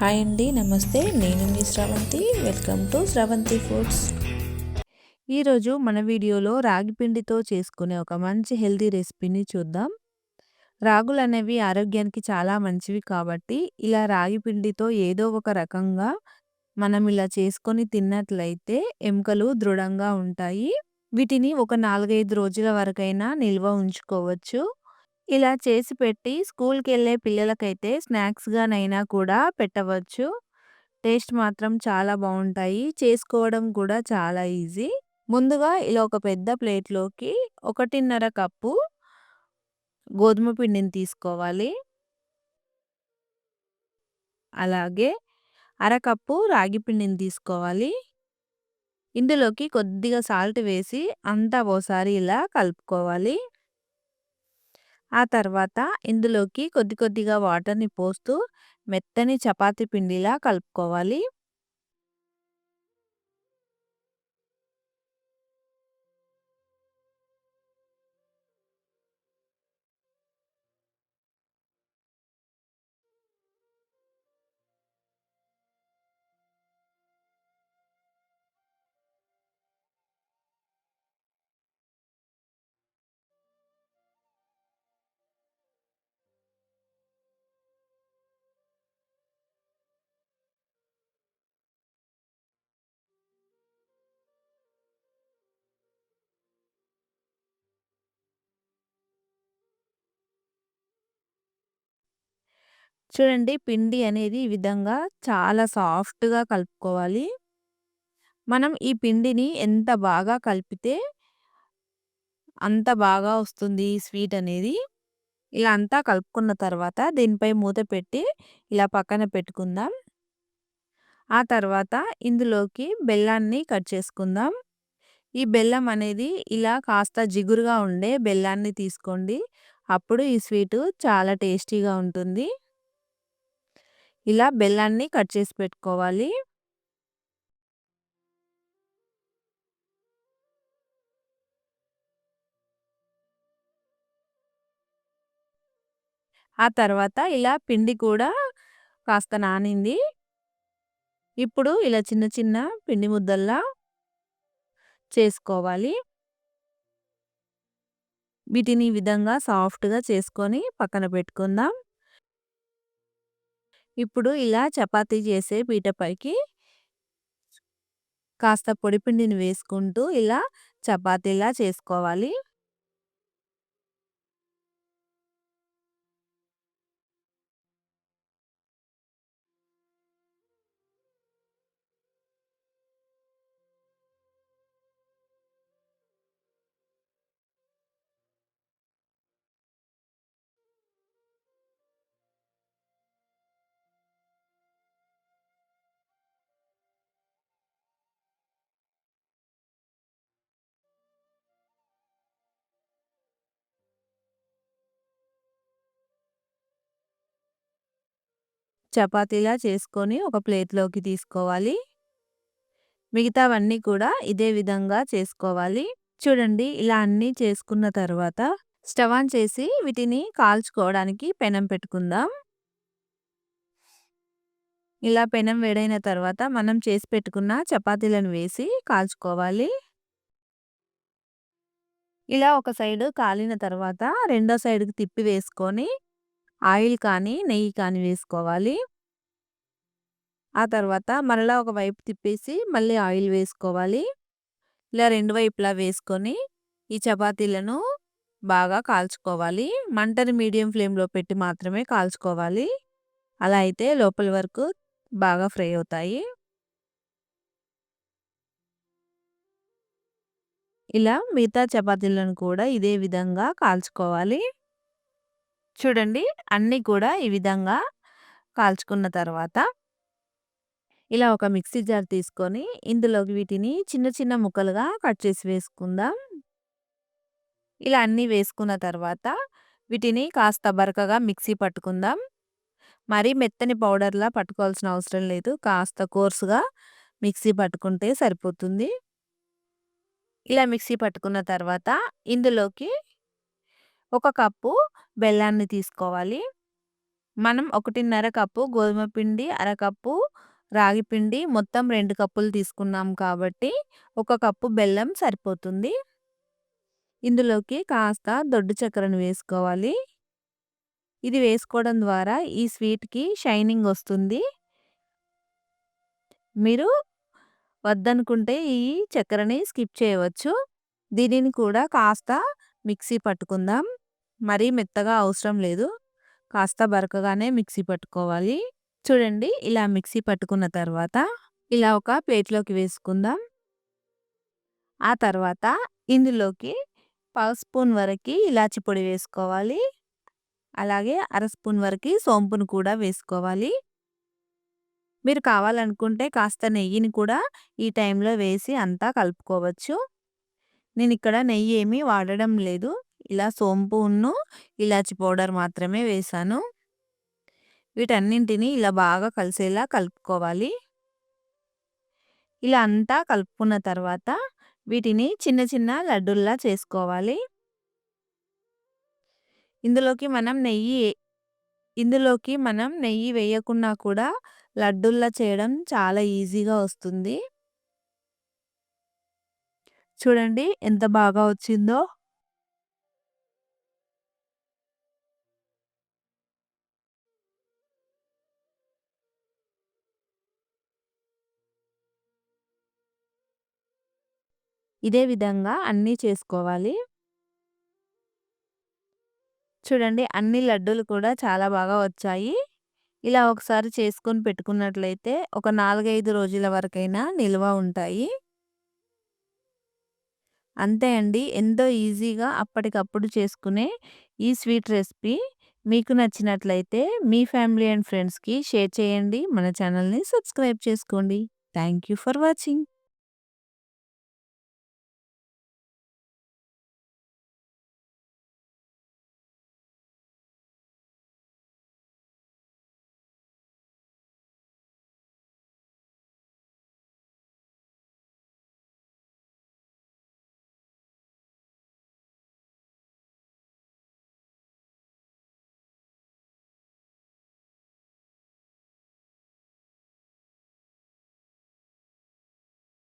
Hi అండి నమస్తే. నేను మీ Sravanthi. Welcome to Sravanthi foods. ఈరోజు మన వీడియోలో రాగి పిండితో చేసుకునే ఒక మంచి హెల్తీ రెసిపీని చూద్దాం. రాగులు అనేవి ఆరోగ్యానికి చాలా మంచివి కాబట్టి ఇలా రాగి పిండితో ఏదో ఒక రకంగా మనం ఇలా చేసుకొని తిన్నట్లయితే ఎముకలు దృఢంగా ఉంటాయి. వీటిని ఒక నాలుగైదు రోజుల వరకైనా నిల్వ ఉంచుకోవచ్చు. ఇలా చేసి పెట్టి స్కూల్‌కెళ్ళే పిల్లలకైతే స్నాక్స్‌గానైనా కూడా పెట్టవచ్చు. టేస్ట్ మాత్రం చాలా బాగుంటాయి చేసుకోవడం కూడా చాలా ఈజీ. ముందుగా ఇలా ఒక పెద్ద ప్లేట్‌లోకి ఒకటిన్నర కప్పు గోధుమ పిండిని తీసుకోవాలి. అలాగే అరకప్పు రాగి పిండిని తీసుకోవాలి. ఇందులోకి కొద్దిగా సాల్ట్ వేసి అంతా ఓసారి ఇలా కలుపుకోవాలి. ఆ తర్వాత ఇందులోకి కొద్ది కొద్దిగా వాటర్‌ని పోస్తూ మెత్తని చపాతి పిండిలా కలుపుకోవాలి. చూడండి పిండి అనేది ఈ విధంగా చాలా సాఫ్ట్‌గా కలుపుకోవాలి. మనం ఈ పిండిని ఎంత బాగా కలిపితే అంత బాగా వస్తుంది ఈ స్వీట్ అనేది. ఇలా అంతా కలుపుకున్న తర్వాత దీనిపై మూత పెట్టి ఇలా పక్కన పెట్టుకుందాం. ఆ తర్వాత ఇందులోకి బెల్లాన్ని కట్ చేసుకుందాం. ఈ బెల్లం అనేది ఇలా కాస్త జిగురుగా ఉండే బెల్లాన్ని తీసుకోండి. అప్పుడు ఈ స్వీటు చాలా టేస్టీగా ఉంటుంది. ఇలా బెల్లాన్ని కట్ చేసి పెట్టుకోవాలి. ఆ తర్వాత ఇలా పిండి కూడా కాస్త నానింది. ఇప్పుడు ఇలా చిన్న చిన్న పిండి ముద్దల్లా చేసుకోవాలి. వీటిని ఈ విధంగా సాఫ్ట్‌గా చేసుకొని పక్కన పెట్టుకుందాం. ఇప్పుడు ఇలా చపాతీ చేసే పీటపైకి కాస్త పొడిపిండిని వేసుకుంటూ ఇలా చపాతీలా చేసుకోవాలి. చపాతీలా చేసుకొని ఒక ప్లేట్‌లోకి తీసుకోవాలి. మిగతావన్నీ కూడా ఇదే విధంగా చేసుకోవాలి. చూడండి ఇలా అన్నీ చేసుకున్న తర్వాత స్టవ్ ఆన్ చేసి వీటిని కాల్చుకోవడానికి పెనం పెట్టుకుందాం. ఇలా పెనం వేడైన తర్వాత మనం చేసి పెట్టుకున్న చపాతీలను వేసి కాల్చుకోవాలి. ఇలా ఒక సైడ్ కాలిన తర్వాత రెండో సైడ్‌కి తిప్పి వేసుకొని ఆయిల్ కానీ, నెయ్యి కానీ వేసుకోవాలి. ఆ తర్వాత మరలా ఒక వైపు తిప్పేసి మళ్ళీ ఆయిల్ వేసుకోవాలి. ఇలా రెండు వైపులా వేసుకొని ఈ చపాతీలను బాగా కాల్చుకోవాలి. మంటని మీడియం ఫ్లేమ్‌లో పెట్టి మాత్రమే కాల్చుకోవాలి. అలా అయితే లోపల వరకు బాగా ఫ్రై అవుతాయి. ఇలా మిగతా చపాతీలను కూడా ఇదే విధంగా కాల్చుకోవాలి. చూడండి అన్నీ కూడా ఈ విధంగా కాల్చుకున్న తర్వాత ఇలా ఒక మిక్సీ జార్ తీసుకొని ఇందులోకి వీటిని చిన్న చిన్న ముక్కలుగా కట్ చేసి వేసుకుందాం. ఇలా అన్నీ వేసుకున్న తర్వాత వీటిని కాస్త బరకగా మిక్సీ పట్టుకుందాం. మరీ మెత్తని పౌడర్‌లా పట్టుకోవాల్సిన అవసరం లేదు. కాస్త కోర్సుగా మిక్సీ పట్టుకుంటే సరిపోతుంది. ఇలా మిక్సీ పట్టుకున్న తర్వాత ఇందులోకి ఒక కప్పు బెల్లాన్ని తీసుకోవాలి. మనం ఒకటిన్నర కప్పు గోధుమ పిండి, అరకప్పు రాగి పిండి మొత్తం రెండు కప్పులు తీసుకున్నాం కాబట్టి ఒక కప్పు బెల్లం సరిపోతుంది. ఇందులోకి కాస్త దొడ్డు చక్కెరను వేసుకోవాలి. ఇది వేసుకోవడం ద్వారా ఈ స్వీట్‌కి షైనింగ్ వస్తుంది. మీరు వద్దనుకుంటే ఈ చక్కెరని స్కిప్ చేయవచ్చు. దీనిని కూడా కాస్త మిక్సీ పట్టుకుందాం. మరీ మెత్తగా అవసరం లేదు. కాస్త బరకగానే మిక్సీ పట్టుకోవాలి. చూడండి ఇలా మిక్సీ పట్టుకున్న తర్వాత ఇలా ఒక ప్లేట్‌లోకి వేసుకుందాం. ఆ తర్వాత ఇందులోకి పావు స్పూన్ వరకి ఇలాచి పొడి వేసుకోవాలి. అలాగే అర స్పూన్ వరకు సోంపును కూడా వేసుకోవాలి. మీరు కావాలనుకుంటే కాస్త నెయ్యిని కూడా ఈ టైంలో వేసి అంతా కలుపుకోవచ్చు. నేను ఇక్కడ నెయ్యి ఏమీ వాడడం లేదు. ఇలా సోంపును, ఇలాచి పౌడర్ మాత్రమే వేశాను. వీటన్నింటిని ఇలా బాగా కలిసేలా కలుపుకోవాలి. ఇలా అంతా కలుపుకున్న తర్వాత వీటిని చిన్న చిన్న లడ్డుల్లా చేసుకోవాలి. ఇందులోకి మనం నెయ్యి ఇందులోకి మనం నెయ్యి వేయకున్నా కూడా లడ్డుల్లా చేయడం చాలా ఈజీగా వస్తుంది. చూడండి ఎంత బాగా వచ్చిందో. ఇదే విధంగా అన్నీ చేసుకోవాలి. చూడండి అన్ని లడ్డూలు కూడా చాలా బాగా వచ్చాయి. ఇలా ఒకసారి చేసుకొని పెట్టుకున్నట్లయితే ఒక 4, 5 రోజుల వరకైనా నిల్వ ఉంటాయి. అంతే అండి. ఎంతో ఈజీగా అప్పటికప్పుడు చేసుకునే ఈ స్వీట్ రెసిపీ మీకు నచ్చినట్లయితే మీ ఫ్యామిలీ అండ్ ఫ్రెండ్స్‌కి షేర్ చేయండి. మన ఛానల్‌ని సబ్స్క్రైబ్ చేసుకోండి. Thank you for watching.